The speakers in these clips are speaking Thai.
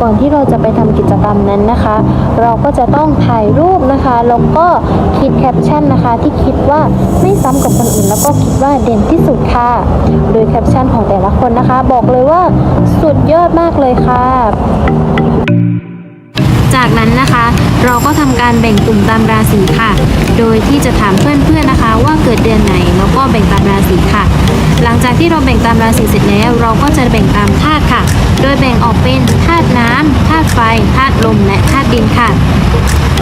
ก่อนที่เราจะไปทำกิจกรรมนั้นนะคะ เราก็จะต้องถ่ายรูปนะคะแล้วก็คิดแคปชั่นนะคะ ที่คิดว่าไม่ซ้ำกับคนอื่น แล้วก็คิดว่าเด่นที่สุดค่ะ โดยแคปชั่นของแต่ละคนนะคะ บอกเลยว่าสุดยอดมากเลยค่ะ จากนั้นนะคะ เราก็ทำการแบ่งกลุ่มตามราศีค่ะ โดยที่จะถามเพื่อนๆนะคะ ว่าเกิดเดือนไหนแล้วก็แบ่งตามราศีค่ะ หลังจากที่เราแบ่งตามราศีเสร็จแล้ว เราก็จะแบ่งตามธาตุค่ะ โดยแบ่งออกเป็นธาตุน้ำธาตุไฟธาตุลมและธาตุดินค่ะ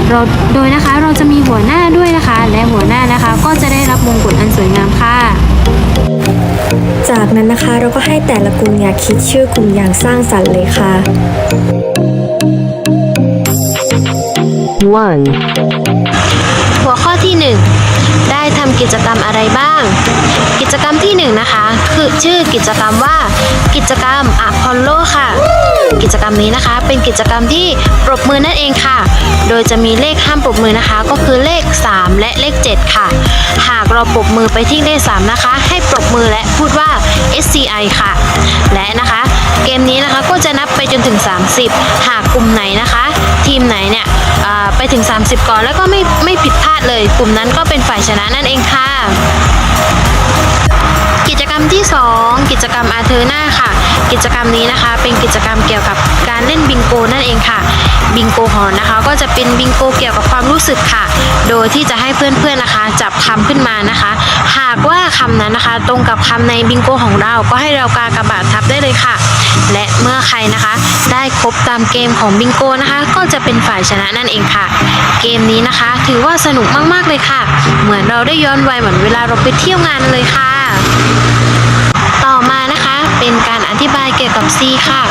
เราโดยนะคะเราจะมีหัวหน้าด้วยนะคะ และหัวหน้านะคะ ก็จะได้รับมงกุฎอันสวยงามค่ะ จากนั้นนะคะเราก็ให้แต่ละกลุ่มเนี่ยคิดชื่อกลุ่มอย่างสร้างสรรค์เลยค่ะ one, หัวข้อที่ 1 ได้ทำกิจกรรมอะไรบ้าง กิจกรรมที่ 1 นะคะ คือชื่อกิจกรรมว่า กิจกรรมอะพอลโลค่ะ กิจกรรมนี้นะคะ เป็นกิจกรรมที่ปรบมือนั่นเองค่ะ โดยจะมีเลขห้ามปรบมือนะคะ ก็คือเลข 3 และเลข 7 ค่ะ หากเราปรบมือไปที่เลข 3 นะคะ ให้ปรบมือและพูดว่า SCI ค่ะ และนะคะ เกมนี้นะคะก็จะนับไปจนถึง 30 หากกลุ่มไหนนะคะ ทีมไหนเนี่ยไปถึง 30 ก่อนแล้วก็ไม่ไม่ผิดพลาดเลย กลุ่มนั้นก็เป็นฝ่ายชนะนั่นเองค่ะ กิจกรรมที่ 2 กิจกรรมอาเธอร์นาค่ะ กิจกรรมนี้นะคะ เป็นกิจกรรมเกี่ยวกับการเล่นบิงโกนั่นเองค่ะ บิงโกหอนนะคะ ก็จะเป็นบิงโกเกี่ยวกับความรู้สึกค่ะ โดยที่จะให้เพื่อนๆนะคะ จับคำขึ้นมานะคะ หากว่าคำนั้นนะคะ ตรงกับคำในบิงโกของเรา ก็ให้เรากากระบาดทับได้เลยค่ะ และเมื่อใครนะคะ ได้ครบตามเกมของบิงโกนะคะ ก็จะเป็นฝ่ายชนะนั่นเองค่ะ เกมนี้นะคะ ถือว่าสนุกมากๆเลยค่ะ เหมือนเราได้ย้อนวัยเหมือนเวลาเราไปเที่ยวงานเลยค่ะ ต่อมานะคะ เป็นการอธิบายเกี่ยวกับ C ค่ะ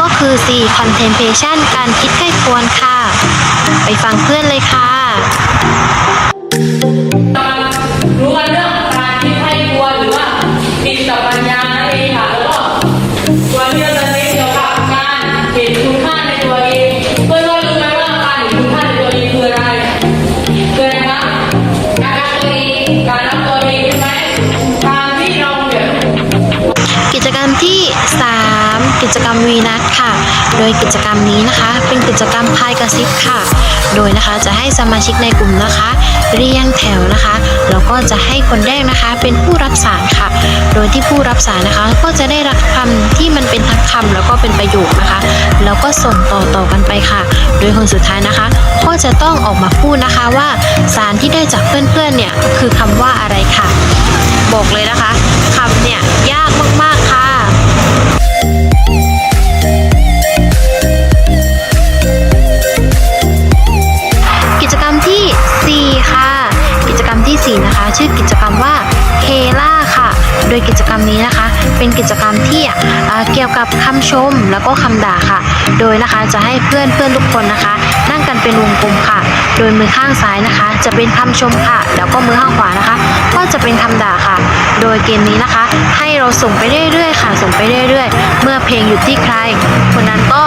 ก็คือ C contemplation การคิดใคร่ควญค่ะ ไปฟังเพื่อนเลยค่ะ รู้กันเรื่อง จกรรมวีนัสค่ะ โดยกิจกรรมนี้นะคะ เป็นกิจกรรมพายกระซิบค่ะ โดยนะคะจะให้สมาชิกในกลุ่มนะคะ เรียงแถวนะคะแล้วก็จะให้คนแรกนะคะเป็นผู้รับสารค่ะ โดยที่ผู้รับสารนะคะ ก็จะได้รับคำที่มันเป็นทั้งคำแล้วก็เป็นประโยคนะคะ แล้วก็ส่งต่อต่อกันไปค่ะ โดยคนสุดท้ายนะคะ ก็จะต้องออกมาพูดนะคะว่าสารที่ได้จากเพื่อนๆเนี่ยคือคำว่าอะไรค่ะ บอกเลยนะคะคำเนี่ยยากมากๆค่ะ รมทีสี่ 4 นะคะ ชื่อกิจกรรมว่าเคล่าค่ะ โดยกิจกรรมนี้นะคะ เป็นกิจกรรมที่เกี่ยวกับคำชมแล้วก็คำด่าค่ะ โดยนะคะจะให้เพื่อนเพื่อนทุกคนนะคะ นั่งกันเป็นวงกลมค่ะ โดยมือข้างซ้ายนะคะ จะเป็นคำชมค่ะ แล้วก็มือข้างขวานะคะ ก็จะเป็นคำด่าค่ะ โดยเกมนี้นะคะ ให้เราส่งไปเรื่อยๆค่ะ ส่งไปเรื่อยๆ เมื่อเพลงหยุดที่ใคร คนนั้นก็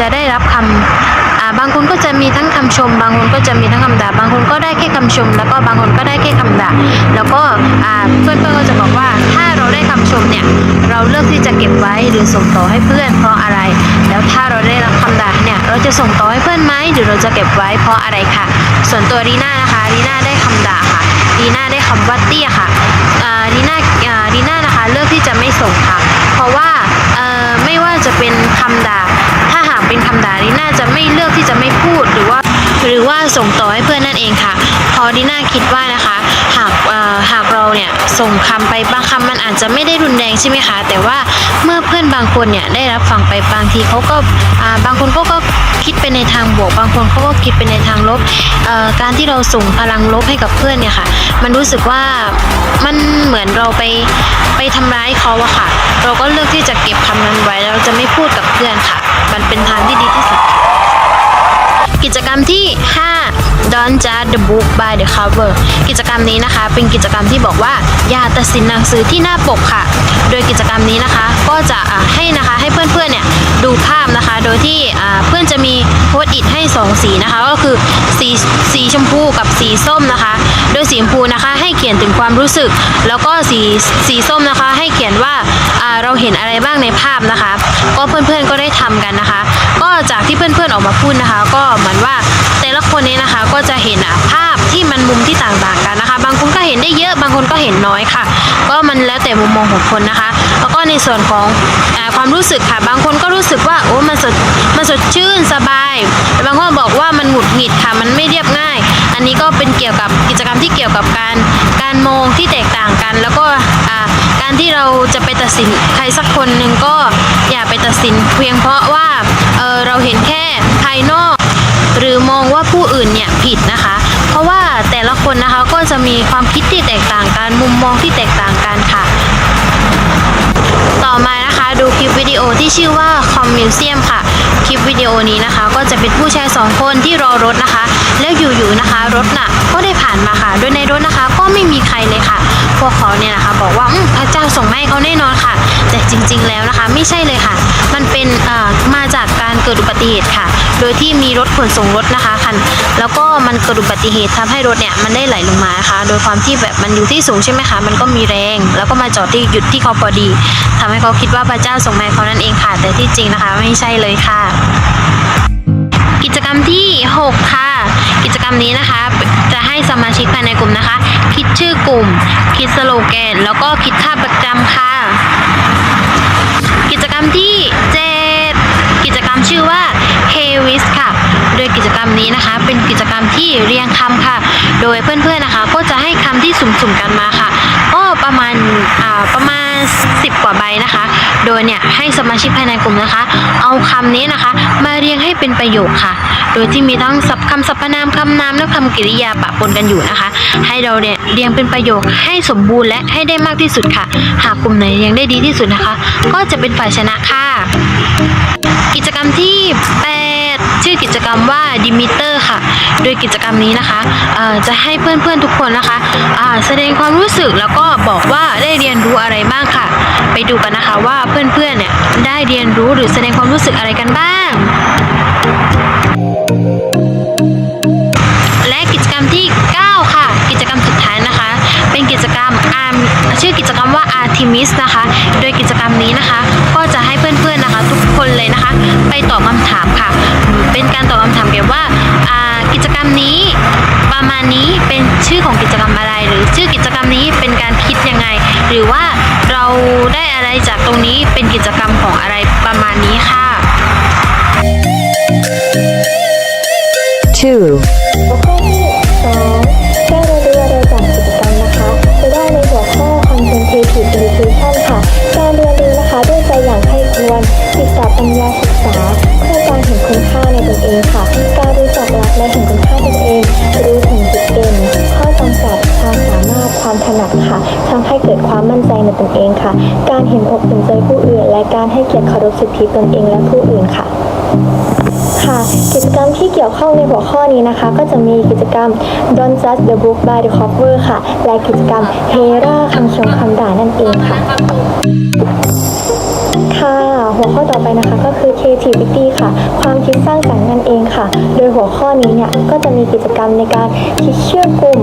จะได้รับคำอ่า บางคนก็จะมีทั้งคำชม บางคนก็จะมีทั้งคำด่า บางคนก็ได้แค่คำชม แล้วก็บางคนก็ได้แค่คำด่า แล้วก็อ่าเพื่อนก็จะบอกว่าถ้าเราได้คำชมเนี่ยเราเลือกที่จะเก็บไว้หรือส่งต่อให้เพื่อน เพราะอะไร แล้วถ้าเราได้รับคำด่าเนี่ยเราจะส่งต่อให้เพื่อนไหมหรือเราจะเก็บไว้เพราะอะไรค่ะ ส่วนตัวรีน่านะคะรีน่าได้คำด่าค่ะรีน่าได้คำว่าเตี้ยค่ะรีน่ารีน่านะคะเลือกที่จะไม่ส่งค่ะ เพราะว่า ไม่ว่าจะเป็นคำด่า ถ้าหากเป็นคำด่าดิน่าจะไม่เลือกที่จะไม่พูดหรือว่า หรือว่าส่งต่อให้เพื่อนนั่นเองค่ะ พอดิน่าคิดว่านะคะ หากเอ่อหากเราเนี่ยส่งคำไปบางคำมันอาจจะไม่ได้รุนแรงใช่ไหมคะ แต่ว่าางคนเนี่ยได้รับฟังไปบางทีเขาก็บางคนเขาก็คิดไปในทางบวก บางคนเขาก็คิดไปในทางลบการที่เราส่งพลังลบให้กับเพื่อนเนี่ยค่ะ มันรู้สึกว่ามันเหมือนเราไปไปทำร้ายเขาอะค่ะ เราก็เลือกที่จะเก็บคำนั้นไว้แล้วเราจะไม่พูดกับเพื่อนค่ะ มันเป็นทางที่ดีที่สุด กิจกรรมที่ 5 Don't judge the book by the cover กิจกรรมนี้นะคะ เป็นกิจกรรมที่บอกว่า อย่าตัดสินหนังสือที่หน้าปกค่ะ โดยกิจกรรมนี้นะคะก็จะให้นะคะให้เพื่อนๆเนี่ยดูภาพนะคะ โดยที่เพื่อนจะมีโพสต์อิทให้สองสีนะคะ ก็คือสีสีชมพูกับสีส้มนะคะ โดยสีชมพูนะคะให้เขียนถึงความรู้สึก แล้วก็สีสีส้มนะคะให้เขียนว่าเราเห็นอะไรบ้างในภาพนะคะ ก็เพื่อนๆก็ได้ทำกันนะคะ จากที่เพื่อนๆออกมาพูดนะคะ ก็เหมือนว่าแต่ละคนนี้นะคะก็จะเห็นอะภาพ ที่มันมุมที่ต่างๆกันนะคะ บางคนก็เห็นได้เยอะบางคนก็เห็นน้อยค่ะ ก็มันแล้วแต่มุมมองของคนนะคะ แล้วก็ในส่วนของอความรู้สึกค่ะ บางคนก็รู้สึกว่าโอ้มันสดมันสดชื่นสบายแต่บางคนบอกว่ามันหงุดหงิดค่ะ มันไม่เรียบง่าย อันนี้ก็เป็นเกี่ยวกับกิจกรรมที่เกี่ยวกับการการมองที่แตกต่างกัน แล้วก็การที่เราจะไปตัดสินใครสักคนหนึ่งก็อย่าไปตัดสินเพียงเพราะว่าเเราเห็นแค่ภายนอก หรือมองว่าผู้อื่นเนี่ยผิดนะคะ เพราะว่าแต่ละคนนะคะก็จะมีความคิดที่แตกต่างกันมุมมองที่แตกต่างกันค่ะ ต่อมานะคะดูคลิปวิดีโอที่ชื่อว่าคอมมิวเซียมค่ะ คลิปวิดีโอนี้นะคะ ก็จะเป็นผู้ชายสองคนที่รอรถนะคะ แล้วอยู่ๆนะคะ รถน่ะก็ได้ผ่านมาค่ะ โดยในรถนะคะ ก็ไม่มีใครเลยค่ะ พวกเขาเนี่ยนะคะบอกว่าอมพระเจ้าส่งมาให้เขาแน่นอนค่ะ แต่จริงๆแล้วนะคะ ไม่ใช่เลยค่ะ มันเป็นมาจากการเกิดอุบัติเหตุค่ะ โดยที่มีรถขนส่งรถนะคะคันแล้วก็มันเกิดอุบัติเหตุทำให้รถเนี่ยมันได้ไหลลงมานะคะโดยความที่แบบมันอยู่ที่สูงใช่ไหมคะมันก็มีแรง แล้วก็มาจอดที่หยุดที่เขาพอดีทำให้เขาคิดว่าพระเจ้าส่งมาเขานั่นเองค่ะ แต่ที่จริงนะคะ ไม่ใช่เลยค่ะ รมที่ 6 ค่ะ กิจกรรมนี้นะคะ จะให้สมาชิกภายในกลุ่มนะคะ คิดชื่อกลุ่ม คิดสโลแกน แล้วก็คิดท่าประจำค่ะ กิจกรรมที่ 7 กิจกรรมชื่อว่า h e w i s ค่ะ โดยกิจกรรมนี้นะคะ เป็นกิจกรรมที่เรียงคำค่ะ โดยเพื่อนๆนะคะ ก็จะให้คำที่สุ่มๆกันมาค่ะ ประมาณอ่าประมาณ 10 กว่าใบนะคะ โดยเนี่ยให้สมาชิกภายในกลุ่มนะคะ เอาคำนี้นะคะ มาเรียงให้เป็นประโยคค่ะ โดยที่มีทั้งศัพท์คำสรรพนามคำนามและคำกริยาปะปนกันอยู่นะคะ ให้เราเนี่ยเรียงเป็นประโยคให้สมบูรณ์และให้ได้มากที่สุดค่ะ หากกลุ่มไหนเรียงได้ดีที่สุดนะคะ ก็จะเป็นฝ่ายชนะค่ะ กิจกรรมที่8 ชื่อกิจกรรมว่าดิมิเตอร์ค่ะ โดยกิจกรรมนี้นะคะจะให้เพื่อนๆทุกคนนะคะแสดงความรู้สึกแล้วก็บอกว่าได้เรียนรู้อะไรบ้างค่ะ ไปดูกันนะคะว่าเพื่อนๆเนี่ยได้เรียนรู้หรือแสดงความรู้สึกอะไรกันบ้างและกิจกรรมที่ 9 ค่ะ กิจกรรมสุดท้ายนะคะ เป็นกิจกรรมอาร์ชื่อกิจกรรมว่า Artemis นะคะ โดยกิจกรรมนี้นะคะ นเลยนะคะ ไปตอบคำถามค่ะ เป็นการตอบคำถามเกี่ยวว่าอ่ากิจกรรมนี้ประมาณนี้เป็นชื่อของกิจกรรมอะไร หรือชื่อกิจกรรมนี้เป็นการคิดยังไง หรือว่าเราได้อะไรจากตรงนี้เป็นกิจกรรมของอะไรประมาณนี้ค่ะ two หัวข้อที่สองได้เรียนรู้อะไรจากกิจกรรมนะคะจะได้ในหัวข้อ Contemplative Education ค่ะการเรียนรู้นะ คะด้วยใจอย่างใครควรศึกษาปัญญาศึกษา เพื่อการเห็นคุณค่าในตนเองค่ะ การรู้จักรักและเห็นคุณค่าตนเอง รู้ถึงจุดเด่นข้อจำกัดความสามารถความถนัดค่ะทำให้เกิดความมั่นใจในตนเองค่ะ การเห็นอกเห็นใจผู้อื่น และการให้เกียรติเคารพสิทธิตนเองและผู้อื่นค่ะค่ะกิจกรรมที่เกี่ยวข้องในหัวข้อนี้นะคะ ก็จะมีกิจกรรม Don't Judge the Book by the Cover ค่ะ และกิจกรรม Hera คำชมคำด่านั่นเองค่ะ ค่ะ หัวข้อต่อไปนะคะก็คือ creativity ค่ะ ความคิดสร้างสรรค์นั่นเองค่ะ โดยหัวข้อนี้เนี่ยก็จะมีกิจกรรมในการคิดเชื่อกลุ่ม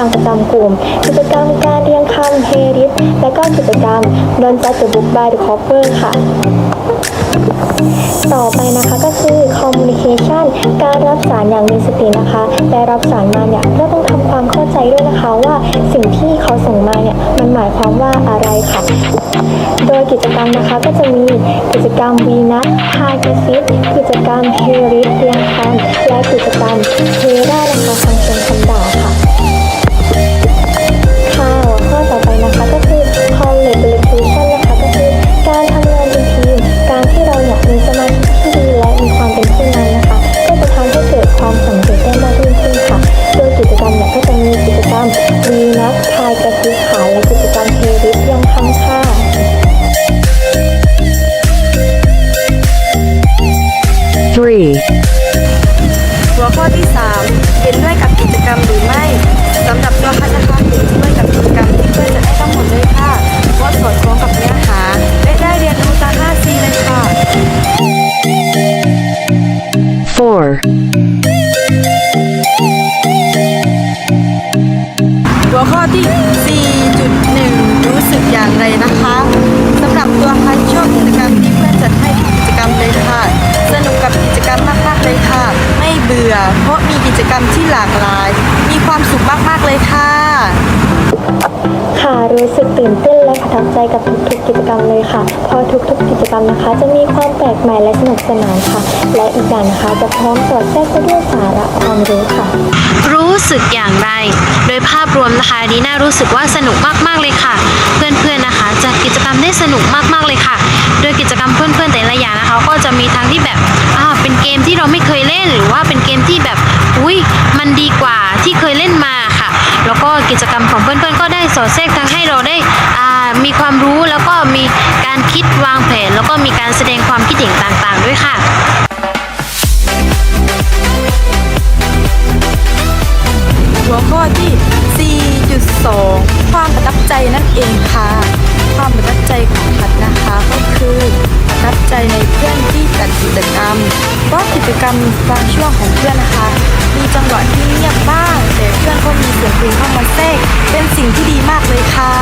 างประจำกลุ่ม กิจกรรมการเรียงคำเฮริสและก็กิจกรรม Don't Judge the Book by the Cover ค่ะ ต่อไปนะคะก็คือ communication การรับสารอย่างมีสตินะคะและรับสารมาเนี่ยก็ต้องทำความเข้าใจด้วยนะคะว่าสิ่งที่เขาส่งมาเนี่ยมันหมายความว่าอะไรค่ะโดยกิจกรรมนะคะก็จะมีกิจกรรมวีนัสฮากิซิสกิจกรรมเฮริสเรียงคำและกิจกรรมเฮรานะคะคำเชิญคำด่าค่ะ หัวข้อที่ 4.1 รู้สึกอย่างไรนะคะสำหรับตัวคันชอบกิจกรรมที่เพื่อนจัดให้ทุกกิจกรรมเลยค่ะ สนุกกับกิจกรรมมากๆเลยค่ะ ไม่เบื่อ เพราะมีกิจกรรมที่หลากหลาย มีความสุขมากๆเลยค่ะ ค่ะรู้สึกตื่นเต้นและประทับใจกับกๆ กิจกรรมเลยค่ะ เพราะทุกๆ กิจกรรมนะคะ จะมีความแปลกใหม่และสนุกสนานค่ะ และอีกอย่างนะคะจะพร้อมสอดแทรกไปด้วยสาระความรู้ค่ะ รู้สึกอย่างไร โดยภาพรวมนะคะดีน่ารู้สึกว่าสนุกมากๆเลยค่ะ เพื่อนๆนะคะจัดกิจกรรมได้สนุกมากๆเลยค่ะ โดยกิจกรรมเพื่อนๆแต่ละอย่างนะคะ ก็จะมีทั้งที่แบบอ่าเป็นเกมที่เราไม่เคยเล่น หรือว่าเป็นเกมที่แบบ อุ้ยมันดีกว่าที่เคยเล่นมาค่ะ แล้วก็กิจกรรมของเพื่อนๆ ก็ได้สอดแทรกทั้งให้เราได้อ่ามีความรู้แล้วก็มีการคิดวางแผน แล้วก็มีการแสดงความคิดเห็นต่างๆ ด้วยค่ะหัวข้อที่ 4.2 ความประทับใจนั่นเอง บใจในเพื่อนที่จัดกิจกรรมเพราะกิจกรรมบางช่วงของเพื่อนนะคะ มีจังหวะที่เงียบบ้างแต่เพื่อนก็มีเสียงเพลงเข้ามาแทรกเป็นสิ่งที่ดีมากเลยค่ะ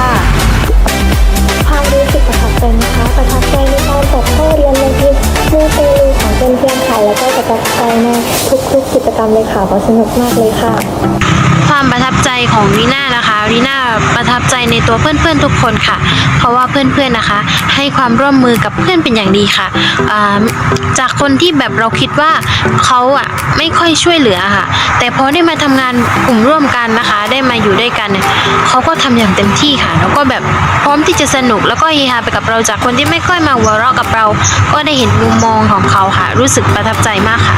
ความรู้สึกประทับใจนะคะประทับใจในการจัดห้องเรียนในที่มือเตลูของเพื่อนๆค่ะแล้วก็ประทับใจในทุกๆกิจกรรมเลยค่ะเพราะสนุกมากเลยค่ะ ความประทับใจของรีน่านะคะ รีน่าประทับใจในตัวเพื่อนๆทุกคนค่ะ เพราะว่าเพื่อนๆนะคะ ให้ความร่วมมือกับเพื่อนเป็นอย่างดีค่ะจากคนที่แบบเราคิดว่าเขาอะไม่ค่อยช่วยเหลือค่ะ แต่พอได้มาทำงานกลุ่มร่วมกันนะคะ ได้มาอยู่ด้วยกันเนี่ยเขาก็ทำอย่างเต็มที่ค่ะ แล้วก็แบบพร้อมที่จะสนุกแล้วก็เฮฮาไปกับเราจากคนที่ไม่ค่อยมาหัวเราะกับเรา ก็ได้เห็นมุมมองของเขาค่ะ รู้สึกประทับใจมากค่ะ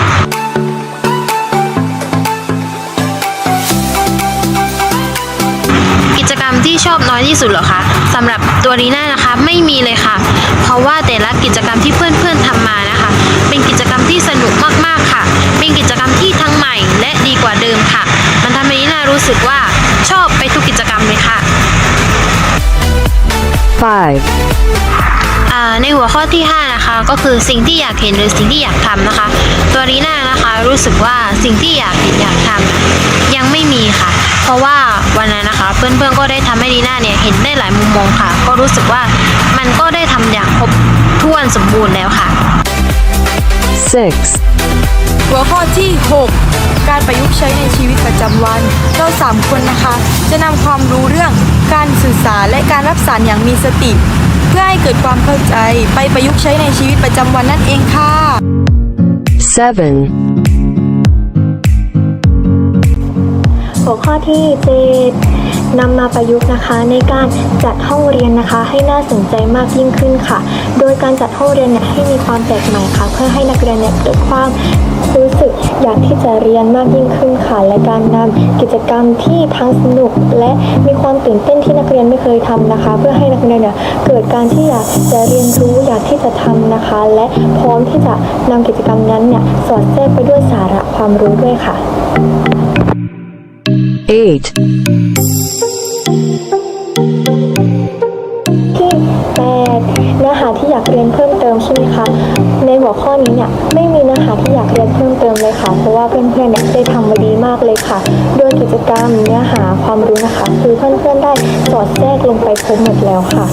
รรมที่ชอบน้อยที่สุดเหรอคะสำหรับตัวรีน่านะคะไม่มีเลยค่ะ เพราะว่าแต่ละกิจกรรมที่เพื่อนๆทำมานะคะ เป็นกิจกรรมที่สนุกมากๆค่ะ เป็นกิจกรรมที่ทั้งใหม่และดีกว่าเดิมค่ะ มันทำให้รีน่ารู้สึกว่าชอบไปทุกกิจกรรมเลยค่ะ 5, อ่าในหัวข้อที่ 5 นะคะ ก็คือสิ่งที่อยากเห็นหรือสิ่งที่อยากทำนะคะ ตัวรีน่านะคะรู้สึกว่าสิ่งที่อยากเห็นอยากทำยังไม่มีค่ะ เพราะว่า วันนั้นนะคะ เพื่อนๆก็ได้ทำให้รีน่าเนี่ยเห็นได้หลายมุมมองค่ะ ก็รู้สึกว่ามันก็ได้ทำอย่างครบถ้วนสมบูรณ์แล้วค่ะ 6, หัวข้อที่ 6 การประยุกต์ใช้ในชีวิตประจำวัน เราสามคนนะคะ จะนำความรู้เรื่องการสื่อสารและการรับสารอย่างมีสติ เพื่อให้เกิดความเข้าใจไปประยุกต์ใช้ในชีวิตประจำวันนั่นเองค่ะ 7, หัวข้อที่เจ็ดนำมาประยุกต์นะคะ ในการจัดห้องเรียนนะคะ ให้น่าสนใจมากยิ่งขึ้นค่ะ โดยการจัดห้องเรียนเนี่ยให้มีความแปลกใหม่ค่ะ เพื่อให้นักเรียนเนี่ยเกิดความรู้สึกอยากที่จะเรียนมากยิ่งขึ้นค่ะ และการนำกิจกรรมที่ทั้งสนุก และมีความตื่นเต้นที่นักเรียนไม่เคยทำนะคะ เพื่อให้นักเรียนเนี่ยเกิดการที่อยากจะเรียนรู้อยากที่จะทำนะคะ และพร้อมที่จะนำกิจกรรมนั้นเนี่ยสอดแทรกไปด้วยสาระความรู้ด้วยค่ะ 8, ที่แปดเนื้อหาที่อยากเรียนเพิ่มเติมใช่ไหมคะ ในหัวข้อนี้เนี่ยไม่มีเนื้อหาที่อยากเรียนเพิ่มเติมเลยค่ะ เพราะว่าเพื่อนๆเนี่ยได้ทำมาดีมากเลยค่ะ โดยกิจกรรมเนื้อหาความรู้นะคะ คือเพื่อนๆได้สอดแทรกลงไปครบหมดแล้วค่ะ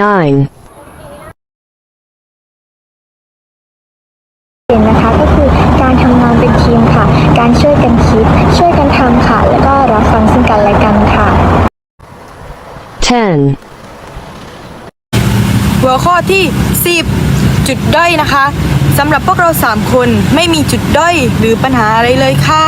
9, ทีมค่ะ การช่วยกันคิด ช่วยกันทำค่ะ แล้วก็รับฟังซึ่งกันและกันค่ะ 10, หัวข้อที่ 10 จุดด้อยนะคะสำหรับพวกเรา 3 คนไม่มีจุดด้อยหรือปัญหาอะไรเลยค่ะ